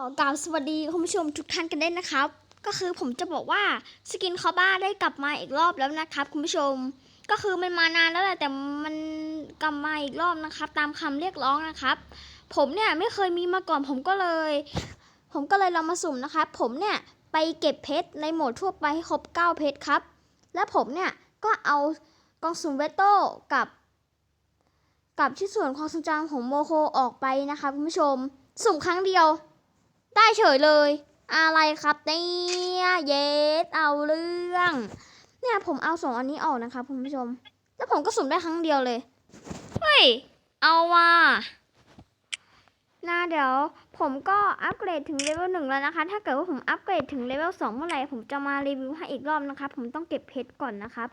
ขอกล่าวสวัสดีคุณผู้ชมทุกท่านกันด้วยนะครับ ก็คือผมจะบอกว่าสกินคอบ้าได้กลับมาอีกรอบแล้วนะครับ คุณผู้ชม ก็คือมันมานานแล้วแหละแต่มันกลับมาอีกรอบนะครับ ตามคำเรียกร้องนะครับ ผมเนี่ยไม่เคยมีมาก่อนผมก็เลย ผมก็เลยลองมาสุ่มนะครับ ผมเนี่ยไปเก็บเพชรในโหมดทั่วไปให้ครบ 9 เพชรครับ และผมเนี่ยก็เอากองสุ่มเวตโต้กับ กับที่ส่วนความทรงจำของโมโคออกไปนะคะคุณผู้ชม สุ่มครั้งเดียว ได้เฉยเลย อะไรครับเนี่ยเยสเอาเรื่อง เนี่ยผมเอาสองอันนี้ออกนะคะคุณผู้ชม แล้วผมก็สุ่มได้ครั้งเดียวเลย เฮ้ย เอาว่ะนะเดี๋ยวผมก็อัปเกรดถึงเลเวลหนึ่งแล้วนะคะ ถ้าเกิดว่าผมอัปเกรดถึงเลเวลสองเมื่อไหร่ผมจะมารีวิวให้อีกรอบนะครับผมต้องเก็บเพชรก่อนนะครับ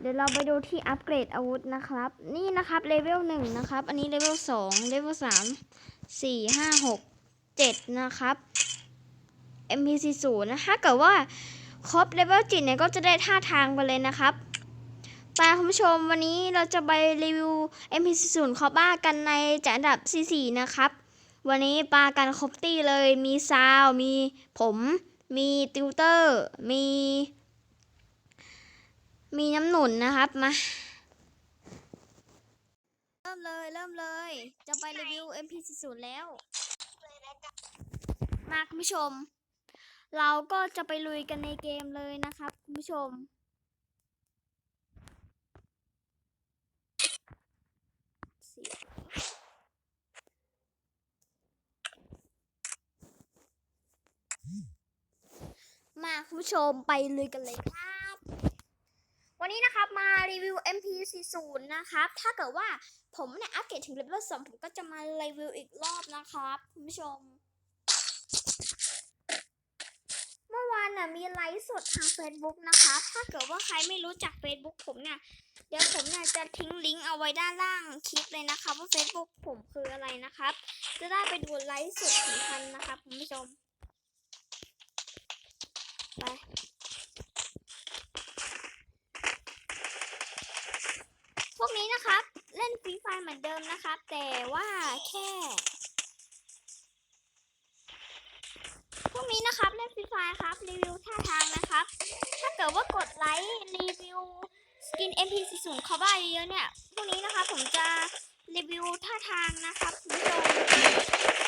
เดี๋ยวเราไปดูที่อัปเกรดอาวุธนะครับ นี่นะครับเลเวลหนึ่งนะครับ อันนี้เลเวลสองเลเวลสามสี่ห้าหกเจ็ดนะครับ MPC ศูนย์นะถ้าเกิดว่าครบเลเวลจิตเนี่ยก็จะได้ท่าทางไปเลยนะครับไปคุณผู้ชมวันนี้เราจะไปรีวิว MPC ศูนย์คอบ้ากันในจัดอันดับ C4 นะครับ วันนี้ปากันครบตี้เลยมีซาว มีผม มีติวเตอร์ มี มีน้ำหนุนนะครับมา เริ่มเลยเริ่มเลย จะไปรีวิว MP40 แล้ว มาคุณผู้ชม เราก็จะไปลุยกันในเกมเลยนะครับคุณผู้ชมมาคุณผู้ชมไปลุยกันเลยครับ วันนี้นะครับมารีวิว MP40 นะครับถ้าเกิดว่าผมเนี่ยอัปเกรดถึงเลเวล2ผมก็จะมารีวิวอีกรอบนะครับคุณผู้ชม เมื่อวานน่ะมีไลฟ์สดทาง Facebook นะคะถ้าเกิดว่าใครไม่รู้จัก Facebook ผมเนี่ยเดี๋ยวผมเนี่ยจะทิ้งลิงก์เอาไว้ด้านล่างคลิปเลยนะคะว่า Facebook ผมคืออะไรนะครับ จะได้ไปดูไลฟ์สดถึงทันนะครับคุณผู้ชม ไป พวกนี้นะครับ เล่นฟรีไฟเหมือ นนะครับ แต่ว่าแค่พวกนี้นะครับเล่นฟรีไฟครับ รีวิวท่าทางนะครับ ถ้าเกิดว่ากดไลค์รีวิวสกิน MP40 คอบ้าเยอะๆเนี่ยพวกนี้นะคะผมจะรีวิวท่าทางนะครับคุณผู้ชม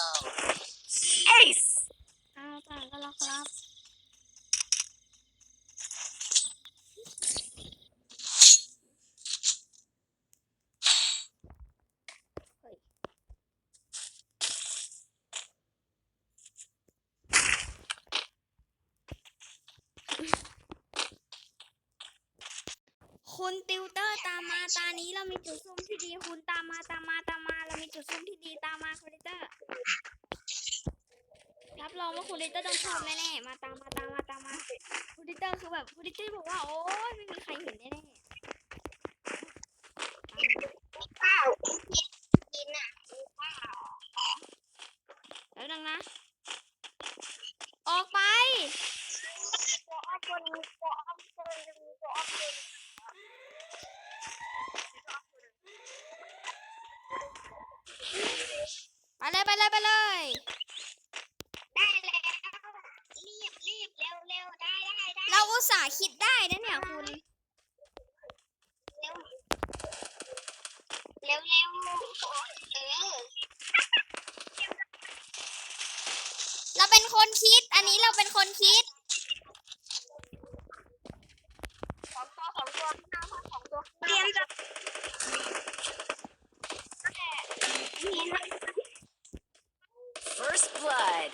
จุดซุ่มที่ดีคุณตามมาตามมาตามมา เรามีจุดซุ่มที่ดีตามมาคุณลิเตอร์รับรองว่าคุณลิเตอร์ต้องชอบแน่ๆมาตามมาตามมาตามมาคุณลิเตอร์คือแบบคุณลิเตอร์บอกว่าโอ้ยไม่มีใครเห็นแน่ๆตามมาแล้วดังนะ ออกไป ไป เลยไปเลยไปเลย ได้แล้ว รีบรีบเร็วเร็วได้ได้ได้เราอุตส่าห์คิดได้นะเนี่ยคุณ เร็วเร็วเร็วเออเราเป็นคนคิด อันนี้เราเป็นคนคิด ของตัวของตัวข้างหน้าของตัวเตรียมจะ First blood.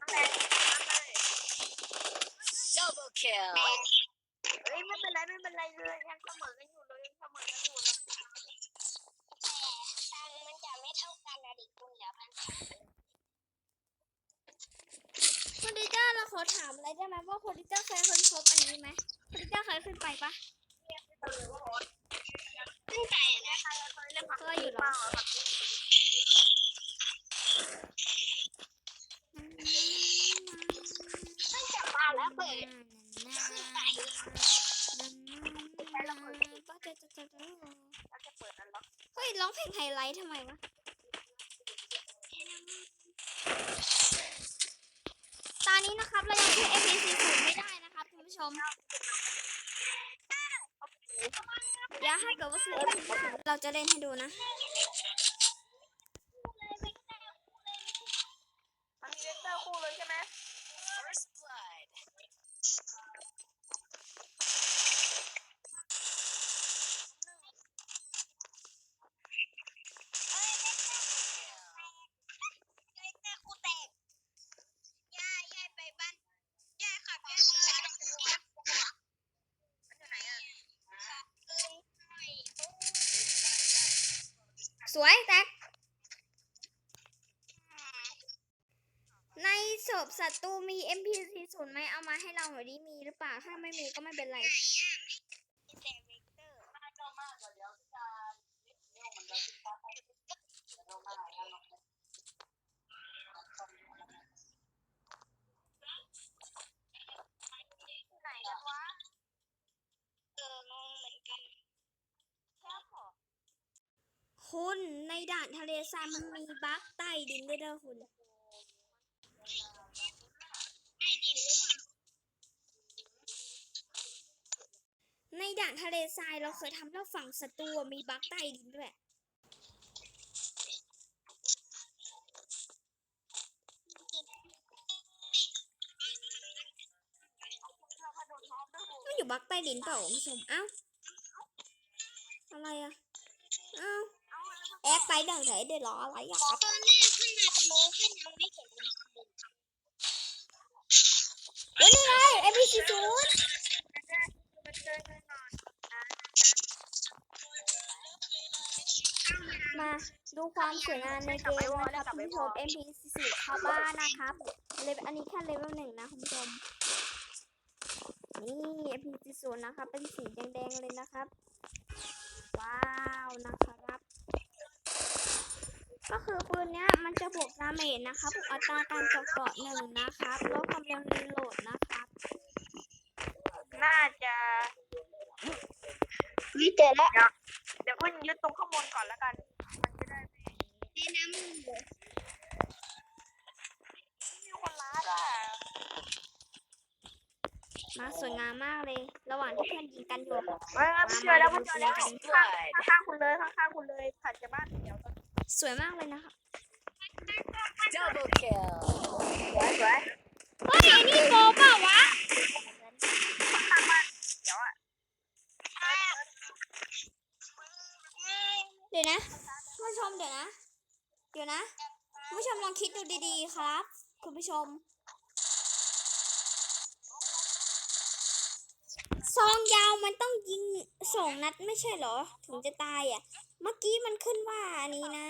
อะไร Double kill. เฮ้ยไม่เป็นไรไม่เป็นไรเลยยังเสมออกันอยู่เลยเสมอกันอยู่แล้วแต่ตังค์มันจะไม่เท่ากันนะดิคุณเหลือพันสามคุณดิจ้าเราขอถามอะไรได้ไหมว่าคุณดิจ้าเคยค้นพบอันนี้ไหมคุณดิจ้าเคยขึ้นไปปะขึ้นไป ท์ทำไมวะตอนนี้นะครับเรายังขึ้น MPC ศูนย์ไม่ได้นะครับคุณผู้ชม เดี๋ยวให้เกิดว่าซื้อ MPC เราจะเล่นให้ดูนะ มันมีเวกเตอร์คู่เลยใช่ไหม First blood. เฮ้ยแม่คู่แตกย่าย่าไปบ้านย่าขับย่าไปบ้านตัว มันอยู่ไหนอะ เอ้ยไม่ สวยแตกในศพศัตรูมี MPC ศูนย์ไหมเอามา ให้เราหน่อยดิมีหรือเปล่า ถ้าไม่มีก็ไม่เป็นไร แต่เวกเตอร์ไหนกันวะเอองงเหมือนกันคุณในด่านทะเลทรายมันมีบั๊กใต้ดินด้วยเด้อคุณไม่ดีหรือเปล่า ในด่านทะเลทรายเราเคยทำแล้วฝั่งศัตรูมีบั๊กใต้ดินด้วย มันอยู่บั๊กใต้ดินเปล่าคุณผู้ชม เอ้า อะไรอะเอ้า แอกไปดังไหนเดี๋ยวรออะไรอะตอนแรกขึ้นมาตรงนี้ขึ้นยังไม่เห็นเลยเฮ้ยนี่ไง ABC ศูนย์ มาดูความสวยงามในเกมนะครับคุณผู้ชม MP 4เข้าบ้านนะครับเลเวลอันนี้แค่เลเวลหนึ่งนะคุณผู้ชม นี่ MP 0นะครับ เป็นสีแดงๆเลยนะครับ ว้าวนะครับ ก็คือปืนเนี้ยมันจะบวกดาเมจนะครับบวกอัตราการเจาะเกาะหนึ่งนะครับลดความเร็วรีโหลดนะครับ น่าจะไม่เจอแล้วเดี๋ยวเพิ่ยึดตรงข้างบนก่อนแล้วกัน ไม่แนะนำเลยมีคนรัดอะมาสวยงามมากเลย ระหว่างที่เพื่อนยิงกันอยู่เฮ้ยมันเจอแล้วมันเจอแล้วข้างข้างคุณเลยข้างๆคุณเลยผ่านจากบ้านเดี๋ยวสวยมากเลยนะคะ Double kill. สวยสวยเฮ้ยนี่โกเปล่าวะ ข้างบ้านเดี๋ยวอะ เดี๋ยวนะคุณผู้ชมเดี๋ยวนะ เดี๋ยวนะคุณผู้ชมลองคิ ดดูดีๆครับ คุณผู้ชมซองยาวมันต้องยิงสองนัดไม่ใช่เหรอ ถึงจะตายอะ เมื่อกี้มันขึ้นว่าอันนี้นะ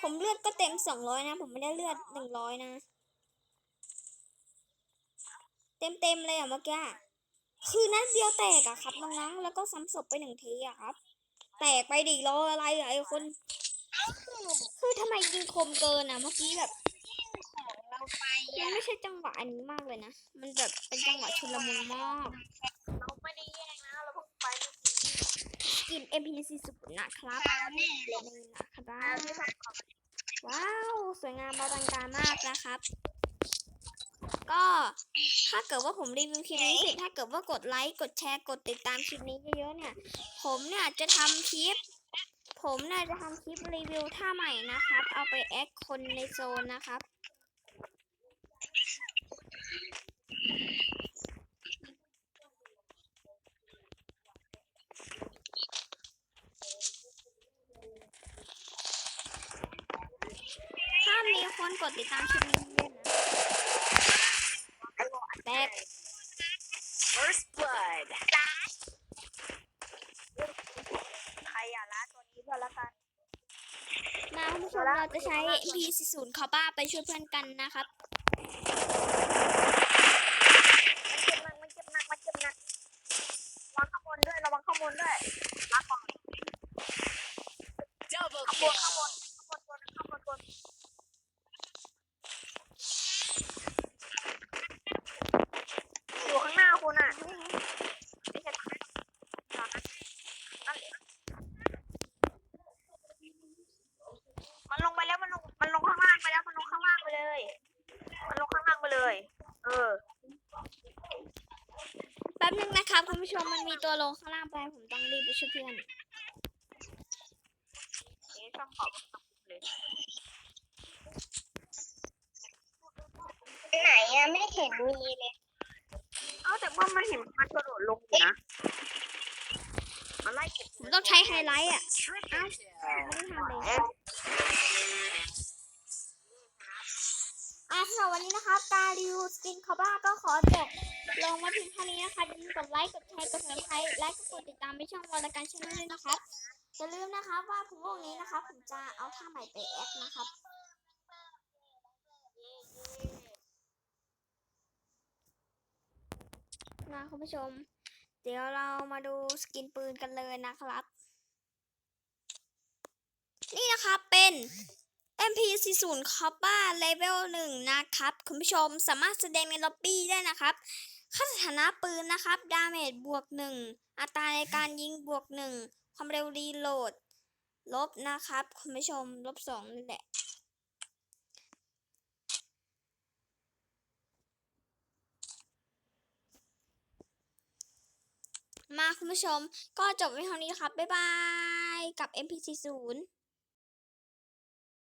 ผมเลือดก็เต็มสองร้อยนะ ผมไม่ได้เลือดหนึ่งร้อยนะ เต็มเต็มๆเลยอะเมื่อกี้คือนัดเดียวแตกอะครับน้องๆแล้วก็ซ้ำศพไปหนึ่งทีอะครับ แตกไปดิรออะไรอะไอ้คน คือทำไมยิงคมเกินอะเมื่อกี้แบบของเราไปมันไม่ใช่จังหวะอันนี้มากเลยนะ มันแบบเป็นจังหวะชุลมุนมากเราไม่ได้แย่งนะเราเพิ่งไปเมื่อกี้กิน MPC สุดนะครับแน่เลยนี่นะครับว้าว สวยงามอลังการมากนะครับ ก็ถ้าเกิดว่าผมรีวิวคลิปนี้เสร็จถ้าเกิดว่ากดไลค์ กดแชร์ กดติดตามคลิปนี้เยอะๆเนี่ย ผมเนี่ยจะทำคลิป ผมเนี่ยจะทำคลิปรีวิวท่าใหม่นะครับ เอาไปแอคคนในโซนนะครับ ถ้ามีคนกดติดตามคลิปนี้นะแตก First blood. ผู้ชมเรา จะใช้ MP40 คอบ้าไปช่วยเพื่อนกันนะครับ มันเจ็บหนักมันเจ็บหนักมันเจ็บหนักระวังข้างบนด้วยระวังข้างบนด้วยมาก่อน Double ข้างบ kill. นข้างบนข้างบนบนข้างบนบนอยู่ข้างหน้าคุณอะไม่ใช่ข้างหน้านั่นแหละมันลงไปแล้วมันลงมันลงข้างล่างไปแล้วมันลงข้างล่างไปเลย มันลงข้างล่างไปเลย เออ แป๊บนึงนะครับคุณผู้ช มมันมีตัวลงข้างล่างไปผมต้องรีบไปช่วยเพื่อนเอ๊ะช่องขอบเลยไหนอะไม่เห็นมีเลย เอ้าแต่ว่ามันเห็นมันกระโดดลงอยู่นะมันไล่เก็บผมต้องใช้ไฮไลท์อะ Triple kill. ไม่ได้ทำเลยเอ๊ะอะสำหรับวันนี้นะครับการรีวิวสกินคอบ้าก็ขอจบ ลงมาเพียงเท่านี้นะคะอย่าลืมกดไลค์ กดแชร์ กด subscribe และก็กดติดตามไปช่องวอลการชแนลด้วยนะครับ อย่าลืมนะคะว่าพรุ่งนี้นะคะ ผมจะเอาท่าใหม่ไปแอดนะครับมาคุณผู้ชม เดี๋ยวเรามาดูสกินปืนกันเลยนะครับ นี่นะครับเป็น MP40 Copper Level 1 นะครับ คุณผู้ชมสามารถแสดงในล็อบบี้ได้นะครับ ค่าสถานะปืนนะครับ ดาเมจบวก1อัตราในการยิงบวก1ความเร็วรีโหลด ลบนะครับ คุณผู้ชม ลบ2นี่แหละมาคุณผู้ชมก็จบไว้เท่านี้ครับ บ๊ายบาย กับ MP40